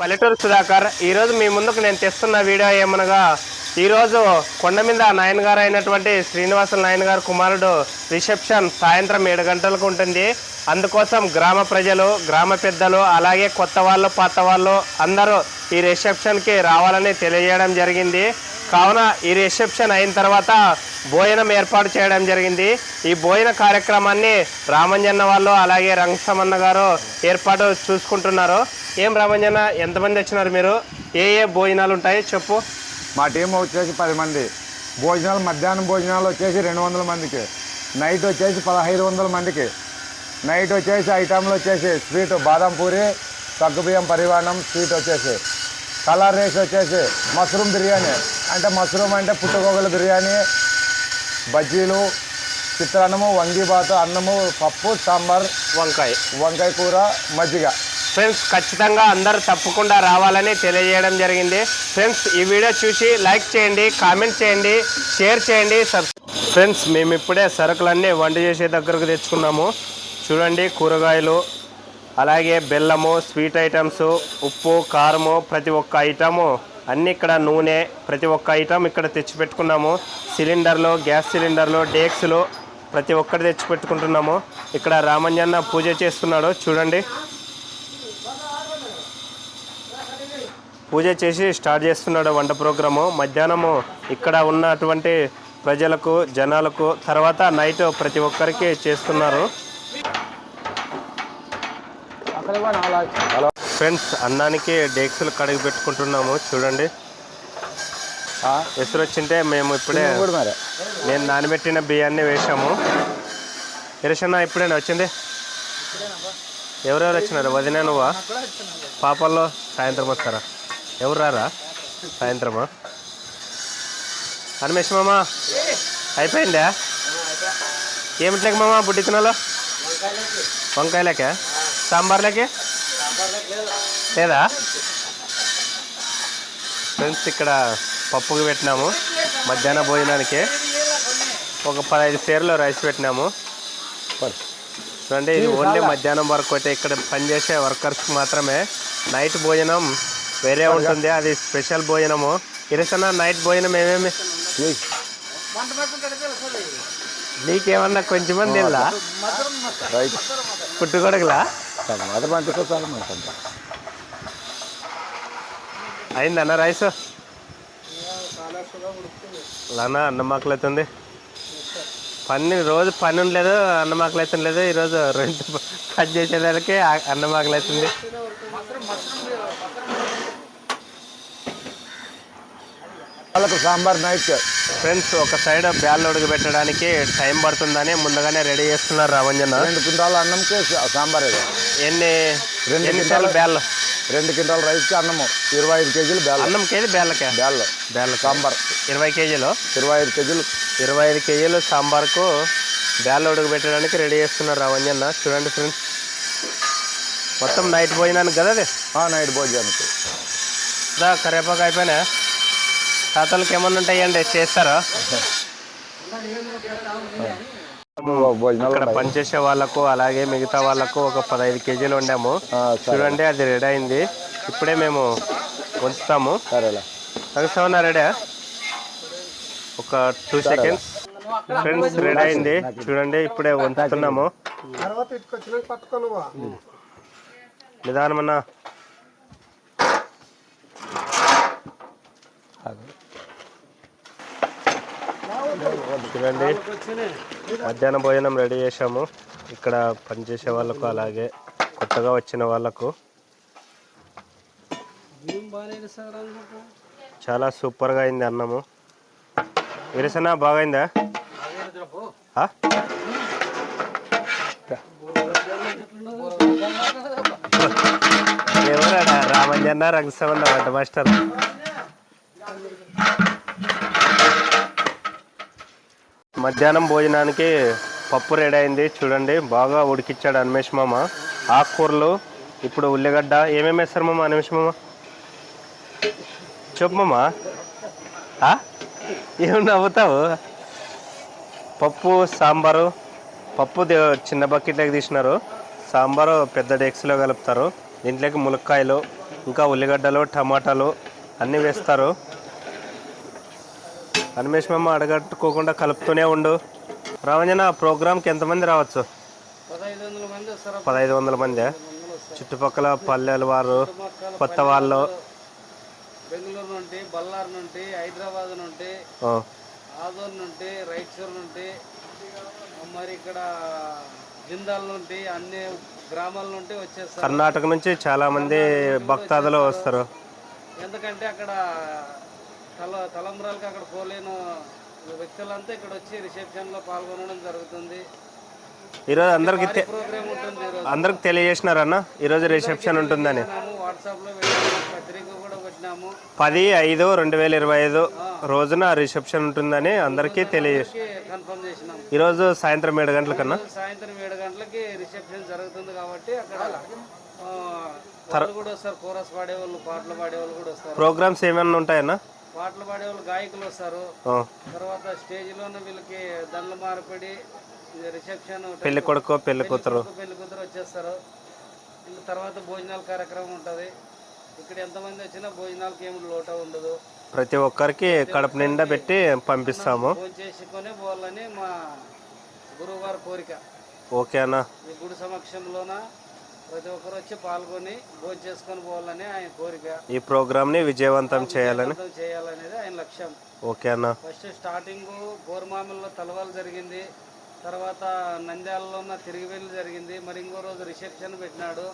పల్లెటూరు సుధాకర్ ఈరోజు మీ ముందుకు నేను తెస్తున్న వీడియో ఏమనగా ఈరోజు కొండ మీద నాయన్ గారు అయినటువంటి శ్రీనివాస నాయన్ గారు కుమారుడు రిసెప్షన్ సాయంత్రం ఏడు గంటలకు ఉంటుంది. అందుకోసం గ్రామ ప్రజలు గ్రామ పెద్దలు అలాగే కొత్త వాళ్ళు పాత వాళ్ళు అందరూ ఈ రిసెప్షన్కి రావాలని తెలియజేయడం జరిగింది. కావున ఈ రిసెప్షన్ అయిన తర్వాత భోజనం ఏర్పాటు చేయడం జరిగింది. ఈ భోజన కార్యక్రమాన్ని రామంజన్న వాళ్ళు అలాగే రంగసమన్న గారు ఏర్పాటు చూసుకుంటున్నారు. ఏం రామంజన్న? ఎంతమంది వచ్చినారు మీరు? ఏ ఏ భోజనాలు ఉంటాయి? చెప్పు. మా టీం వచ్చేసి పది మంది. భోజనాలు మధ్యాహ్నం భోజనాలు వచ్చేసి రెండు వందల మందికి. నైట్ వచ్చేసి పదహైదు వందల మందికి. నైట్ వచ్చేసి ఐటమ్లు వచ్చేసి స్వీట్ బాదం పూరి సగ్గుబియ్యం పరిమాణం స్వీట్ వచ్చేసి. కలర్ రైస్ వచ్చేసి మష్రూమ్ బిర్యానీ. అంటే మష్రూమ్ అంటే పుట్టుకోగల బిర్యానీ బజ్జీలు చిత్రాన్నము వంగిబాతు అన్నము పప్పు సాంబార్ వంకాయ. వంకాయ కూర మజ్జిగ. ఫ్రెండ్స్ ఖచ్చితంగా అందరూ తప్పకుండా రావాలని తెలియజేయడం జరిగింది. ఫ్రెండ్స్ ఈ వీడియో చూసి లైక్ చేయండి కామెంట్ చేయండి షేర్ చేయండి ఫ్రెండ్స్ మేము ఇప్పుడే సరుకులన్నీ వంట చేసే దగ్గరకు తెచ్చుకున్నాము. చూడండి కూరగాయలు అలాగే బెల్లము స్వీట్ ఐటమ్స్ ఉప్పు కారము ప్రతి ఒక్క ఐటము అన్నీ ఇక్కడ నూనె ప్రతి ఒక్క ఐటమ్ ఇక్కడ తెచ్చిపెట్టుకున్నాము. సిలిండర్లు గ్యాస్ సిలిండర్లు డేక్స్లు ప్రతి ఒక్కటి తెచ్చిపెట్టుకుంటున్నాము. ఇక్కడ రామంజన్న పూజ చేస్తున్నాడు చూడండి. పూజ చేసి స్టార్ట్ చేస్తున్నాడు వంట ప్రోగ్రాము. మధ్యాహ్నము ఇక్కడ ఉన్నటువంటి ప్రజలకు జనాలకు తర్వాత నైట్ ప్రతి ఒక్కరికి చేస్తున్నారు. హలో ఫ్రెండ్స్ అన్నానికి డేక్స్లు కడిగి పెట్టుకుంటున్నాము. చూడండి. ఎసురు వచ్చింటే మేము ఇప్పుడే నేను నానబెట్టిన బియ్యాన్ని వేసాము ఇరసన్న ఇప్పుడేనా వచ్చింది? ఎవరెవరు వచ్చినారు? వదిన నువ్వా? పాపల్లో సాయంత్రం వస్తారా? ఎవరు రారా? సాయంత్రమా? హనుమేష్ మామ? అయిపోయిందా? ఏమిట్లేక మామ బుడ్డి తినాలో? వంకాయలకే. సాంబార్లకే? లేదా? ఫ్రెండ్స్ ఇక్కడ పప్పుకి పెట్టినాము. మధ్యాహ్న భోజనానికి ఒక పదహైదు సేర్లు రైస్ పెట్టినాము. చూడండి ఇది ఓన్లీ మధ్యాహ్నం వరకు అయితే ఇక్కడ పనిచేసే వర్కర్స్ మాత్రమే. నైట్ భోజనం వేరే ఉంటుంది అది స్పెషల్ భోజనము. ఇరసన నైట్ భోజనం ఏమేమి? నీకేమన్నా కొంచెం మంది చాలా మంచి అయిందన్న రైస్? లానా అన్నం ఆకలితుంది పని రోజు పని ఉండలేదు అన్నం ఆకలితుంది లేదు ఈరోజు రెండు పని చేసేదానికి ఆ- అన్నం ఆకలితుంది వాళ్ళకు సాంబార్ నైట్. ఫ్రెండ్స్ ఒక సైడ్ బ్యాల్ ఉడకబెట్టడానికి టైం పడుతుందని ముందుగానే రెడీ చేస్తున్నారు రామంజన. రెండు క్వింటాల అన్నంకి సాంబార్ ఇది. ఎన్ని? రెండు ఎన్నిసార్లు బ్యాల్ రెండు క్వింటాల రైస్కి అన్నము ఇరవై ఐదు కేజీలు బ్యాల్ అన్నం కేజీ బ్యాల్లకే బ్యాల్ బ్యాల్ సాంబార్. ఇరవై కేజీలు? ఇరవై ఐదు కేజీలు. ఇరవై ఐదు కేజీలు సాంబార్కు బ్యాల్ ఉడకబెట్టడానికి రెడీ చేస్తున్నారు రావంజన్న చూడండి ఫ్రెండ్స్. మొత్తం నైట్ భోజనానికి కదా అది ఆ, నైట్ భోజనానికి. దా కరివేపాకు అయిపోయినా తాతలకి ఏమన్నా ఉంటాయండి చేస్తారా? ఇక్కడ. పనిచేసే వాళ్ళకు అలాగే మిగతా వాళ్ళకు ఒక పదహైదు కేజీలు వండాము. చూడండి అది రెడీ అయింది. ఇప్పుడే మేము ఉంచుతాము సరేలా. తగ్గుతామన్నా రెడీ ఒక టూ సెకండ్స్. ఫ్రెండ్స్ రెడీ అయింది. చూడండి ఇప్పుడే ఉంచుతున్నాము నిదానమన్నా. చూడండి మధ్యాహ్నం భోజనం రెడీ చేసాము ఇక్కడ పనిచేసే వాళ్ళకు అలాగే కొత్తగా వచ్చిన వాళ్ళకు చాలా సూపర్గా అయింది అన్నము. విరసన బాగైందా? ఆ? ఎవరాడా? రామంజన్న రంగసమన్న వంట మాస్టర్. మధ్యాహ్నం భోజనానికి పప్పు రెడీ అయింది. చూడండి బాగా ఉడికిచ్చాడు అన్మేష్ మామ. ఆకుకూరలు ఇప్పుడు ఉల్లిగడ్డ. ఏమేమి వేస్తారు మామ అన్మేష్ మామ? చెప్పు మామ. ఏమి నవ్వుతావు? పప్పు సాంబారు. పప్పు దే- చిన్న బకెట్లోకి తీసినారు. సాంబారు పెద్ద డెక్స్లో కలుపుతారు. దీంట్లోకి ములక్కాయలు ఇంకా ఉల్లిగడ్డలు టమాటాలు అన్నీ వేస్తారు. అనిమేషమమ్మ అడగట్టుకోకుండా కలుపుతూనే ఉండు. రామంజన ప్రోగ్రామ్కి ఎంతమంది రావచ్చు? పదహైదు వందల మంది చుట్టుపక్కల పల్లెల వారు కొత్త వాళ్ళు. బెంగళూరు నుండి బళ్ళారు నుండి హైదరాబాద్ నుండి ఆ, ఆదూరు నుండి రైచూరు నుండి మరి ఇక్కడ జిందాల్ నుండి అన్ని గ్రామాల నుండి వచ్చేస్తారు. కర్ణాటక నుంచి చాలా మంది భక్తాదులు వస్తారు. ఎందుకంటే అక్కడ తల తలంబ్రాలకి అక్కడ పోలేని వ్యక్తులంతా ఇక్కడ వచ్చి రిసెప్షన్లో పాల్గొనడం జరుగుతుంది. ఈరోజు అందరికి అందరికి తెలియజేసినారన్న? ఈరోజు రిసెప్షన్ ఉంటుందని. పది ఐదు రెండు వేల ఇరవై ఐదు రోజున రిసెప్షన్ ఉంటుందని అందరికీ తెలియజేసి ఈరోజు సాయంత్రం ఏడు గంటల కన్నా సాయంత్రం ఏడు గంటలకి రిసెప్షన్ జరుగుతుంది కాబట్టి అక్కడ కూడా వస్తారు. కోరస్ పాడేవాళ్ళు పాటలు పాడేవాళ్ళు కూడా వస్తారు. ప్రోగ్రామ్స్ ఏమైనా ఉంటాయన్నా? పాటలు పాడేవాళ్ళు గాయకులు వస్తారు. తర్వాత స్టేజ్లోనే వీళ్ళకి దండలు మార్పిడి రిసెప్షన్ పెళ్ళి కొడుకు పెళ్ళి కూతురు. పెళ్ళి కూతురు వచ్చేస్తారు. తర్వాత భోజనాల కార్యక్రమం ఉంటుంది. ఇక్కడ ఎంతమంది వచ్చినా భోజనాలకి ఏమి లోట ఉండదు. ప్రతి ఒక్కరికి కడుపు నిండా పెట్టి పంపిస్తాము. చేసుకొని పోవాలని మా గురువు గారి కోరిక. ఓకే అన్న. ఈ గుడి సమక్షంలోన ప్రతి ఒక్కరు వచ్చి పాల్గొని భోజనం చేసుకొని పోవాలని ఆయన కోరిక. ఈ ప్రోగ్రామ్ని విజయవంతం చేయాలని? చేయాలనేది ఆయన లక్ష్యం. ఓకే అన్న. ఫస్ట్ స్టార్టింగ్ గోరుమామిల్లో తలవాలు జరిగింది. తర్వాత నంద్యాలలో ఉన్న తిరిగివెళ్ళి జరిగింది. మరి ఇంకో రోజు రిసెప్షన్ పెట్టినాడు.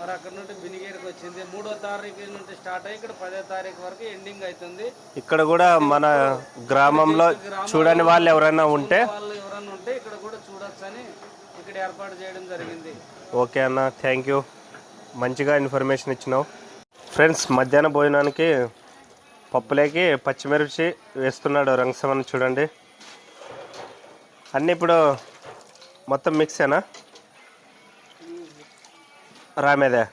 మరి అక్కడ నుండి బినిగేరికి వచ్చింది. మూడో తారీఖు నుండి స్టార్ట్ అయ్యి ఇక్కడ పదో తారీఖు వరకు ఎండింగ్ అవుతుంది. ఇక్కడ కూడా మన గ్రామంలో చూడని వాళ్ళు ఎవరైనా ఉంటే వాళ్ళు ఎవరైనా ఉంటే ఇక్కడ కూడా చూడొచ్చని ఇక్కడ ఏర్పాటు చేయడం జరిగింది. ఓకే అన్న థ్యాంక్ యూ మంచిగా ఇన్ఫర్మేషన్ ఇచ్చినావు. ఫ్రెండ్స్ మధ్యాహ్న భోజనానికి పప్పులేకి పచ్చిమిర్చి వేస్తున్నాడు రంగసమని చూడండి. అన్నీ ఇప్పుడు మొత్తం మిక్సేనా రామేదే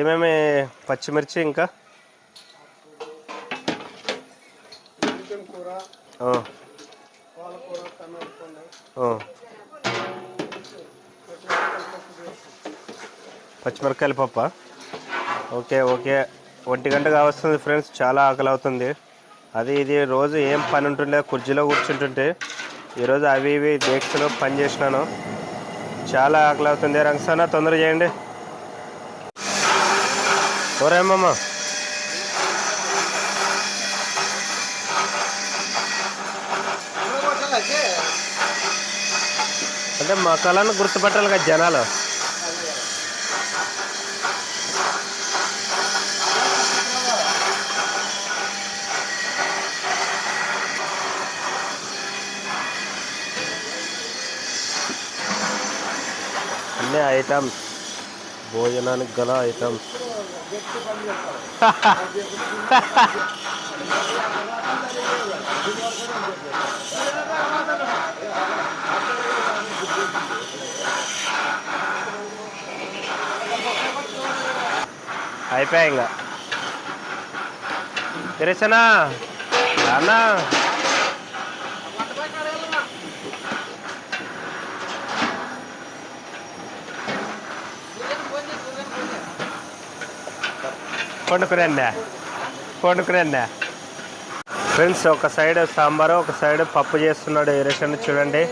ఏమేమి పచ్చిమిర్చి ఇంకా. ఆ. పచ్చిమిరకాయల పప్ప. Okay okay. ఒంటి గంటగా వస్తుంది ఫ్రెండ్స్ చాలా ఆకలి అవుతుంది. అది ఇది రోజు ఏం పని ఉంటుండే కుర్చీలో కూర్చుంటుంటే ఈరోజు అవి ఇవి దీక్షలో పని చేసినాను. చాలా ఆకలి అవుతుంది. రంగసాన తొందర చేయండి. ఓరేమమ్మా అంటే మా కళను గుర్తుపట్టాలి కదా జనాలు. అన్ని ఐటమ్స్. భోజనానికి గల ఐటమ్స్. అయిపోయా ఇంకా. తెరేసనా? అన్న? వండుకునే వండుకునే ఫ్రెండ్స్ ఒక సైడ్ సాంబారు ఒక సైడ్ పప్పు చేస్తున్నాడు ఈరేషన్ చూడండి.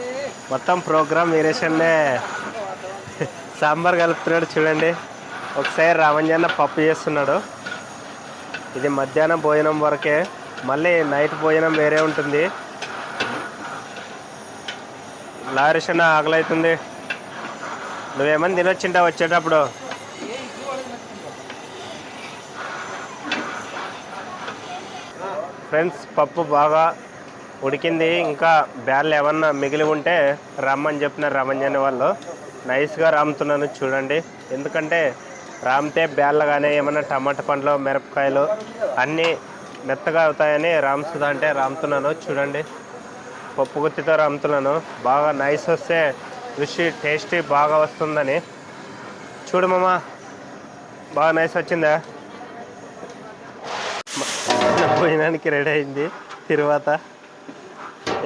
మొత్తం ప్రోగ్రామ్ ఈరేషన్నే సాంబార్ కలుపుతున్నాడు చూడండి. ఒకసారి రామంజన్న పప్పు చేస్తున్నాడు. ఇది మధ్యాహ్నం భోజనం వరకే. మళ్ళీ నైట్ భోజనం వేరే ఉంటుంది. లారిషన్న ఆగలవుతుంది అవుతుంది నువ్వేమని తినొచ్చింటా వచ్చేటప్పుడు? ఫ్రెండ్స్ పప్పు బాగా ఉడికింది. ఇంకా బ్యాళ్ళు ఏమన్నా మిగిలి ఉంటే రమ్మని చెప్పిన రమ్మని వాళ్ళు. నైస్గా రాముతున్నాను చూడండి. ఎందుకంటే రామ్తే బ్యాళ్ళ కానీ ఏమైనా టమాటా పండ్లు మిరపకాయలు అన్నీ మెత్తగా అవుతాయని రామ్సుదా అంటే రామ్తున్నాను. చూడండి. పప్పు గుత్తితో రామ్తున్నాను. బాగా నైస్ వస్తే రుచి టేస్టీ బాగా వస్తుందని. చూడు మామ బాగా నైస్ వచ్చిందా? భోజనానికి రెడీ అయింది తర్వాత.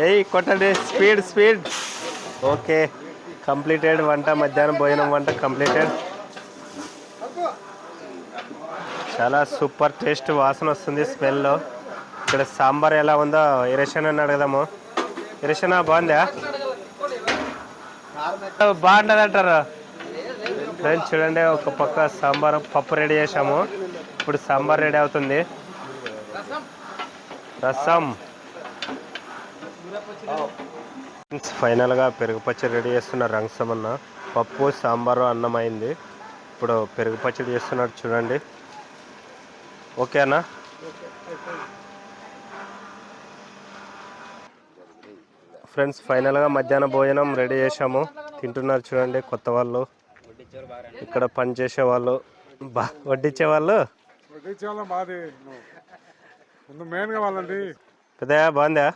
ఏయ్ కొట్టండి. Speed speed okay. కంప్లీటెడ్ వంట. మధ్యాహ్నం భోజనం వంట కంప్లీటెడ్ చాలా సూపర్ టేస్ట్ వాసన వస్తుంది స్మెల్లో. ఇక్కడ సాంబార్ ఎలా ఉందో ఇరేషన్ అని అడగదాము. ఇరేషన్ బాగుందా? బాగుంటుంది అంటారు ఫ్రెండ్స్ చూడండి ఒక పక్క సాంబార్ పప్పు రెడీ చేసాము ఇప్పుడు సాంబార్ రెడీ అవుతుంది. రసం. ఫైనల్గా పెరుగు పచ్చడి రెడీ చేస్తున్నారు రంగసమన్న. పప్పు సాంబారు అన్నం అయింది. ఇప్పుడు పెరుగు పచ్చడి చేస్తున్నాడు చూడండి. ఓకేనా? ఫ్రెండ్స్ ఫైనల్గా మధ్యాహ్నం భోజనం రెడీ చేసాము తింటున్నారు చూడండి కొత్త వాళ్ళు. ఇక్కడ పని చేసే వాళ్ళు. బా వడ్డించే వాళ్ళు? పెద్దయా బాగుందా?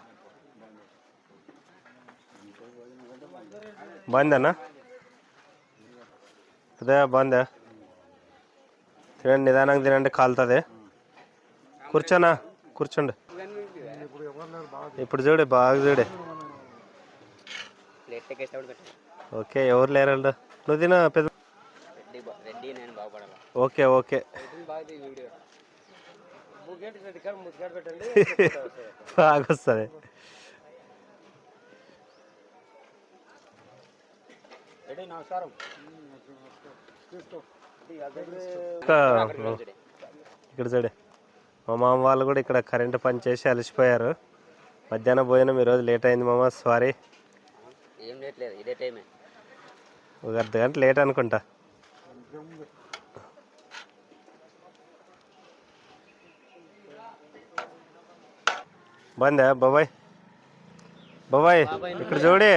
బాగుందన్నా? పెద్దయా బాగుందా? తినండి నిదానంగా తినండి కాలుతుంది. కూర్చోనా? కూర్చోండి. ఇప్పుడు చూడు బాగా చూడు. ఓకే ఎవరు లేరండు నువ్వు తిన పెద్ద ఓకే ఓకే. బాగా వస్తుంది. ఇక్కడ చూడే. మా మామ వాళ్ళు కూడా ఇక్కడ కరెంటు పని చేసి అలసిపోయారు. మధ్యాహ్నం భోజనం ఈరోజు లేట్ అయింది మామ సారీ. ఏం లేట్ లేదు ఇదే టైమే. ఒక అర్ధ గంట లేట్ అనుకుంటా. బాగుందా బాబాయ్. బాబాయ్ ఇక్కడ చూడి.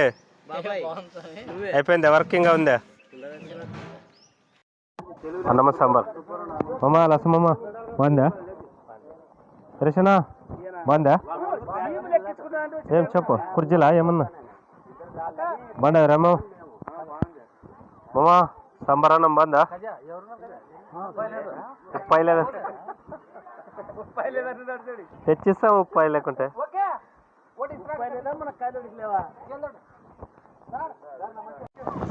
అయిపోయిందా? వర్కింగ్ ఉందా? అన్నమ్మ సాంబార్. మామ రసమమ్మ బాగుందా రేషనా బాగుందా ఏం చెప్పు కుర్జీలా ఏమన్నా? బాగుందా రమ్మ. మామా సంబరాన్నం అన్నం బాగుందా ముప్పై లేదు? తెచ్చిస్తాం ముప్పై లేకుంటే.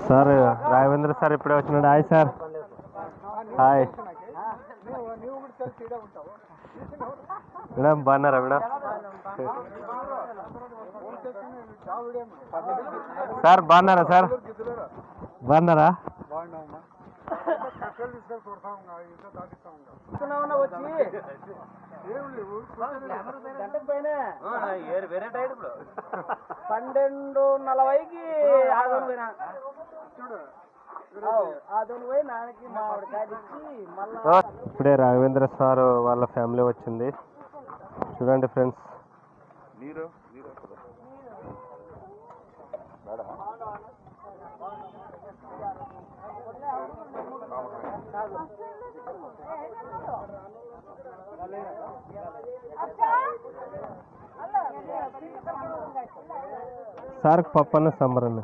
సార్ రాఘవేంద్ర సార్ ఇప్పుడే వచ్చినాడు. Hi sir. హాయ్. మేడం బాగున్నారా మేడం? సార్ బాగున్నారా సార్? బాగున్నారా? పన్నెండు నలభైకి పోయినా. ఇప్పుడే రాఘవేంద్ర సార్ వాళ్ళ ఫ్యామిలీ వచ్చింది. చూడండి ఫ్రెండ్స్. సార్ పప్పన్న సంబరండి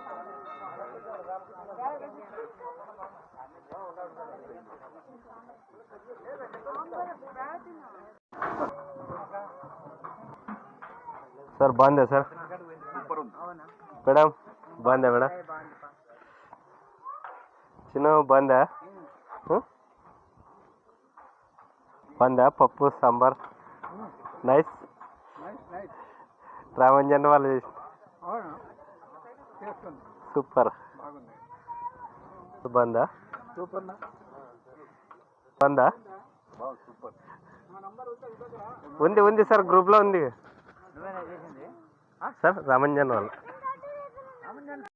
సార్ బాగుందా సార్? మేడం బాగుందా మేడం? చిన్న బాగుందా? బాగుందా? పప్పు సాంబార్? నైస్. రామంజన్ వాళ్ళు చేసి సూపర్. బందా సూపర్ బందా ఉంది ఉంది సార్ గ్రూప్లో ఉంది. సార్ రామంజన్ వాళ్ళు.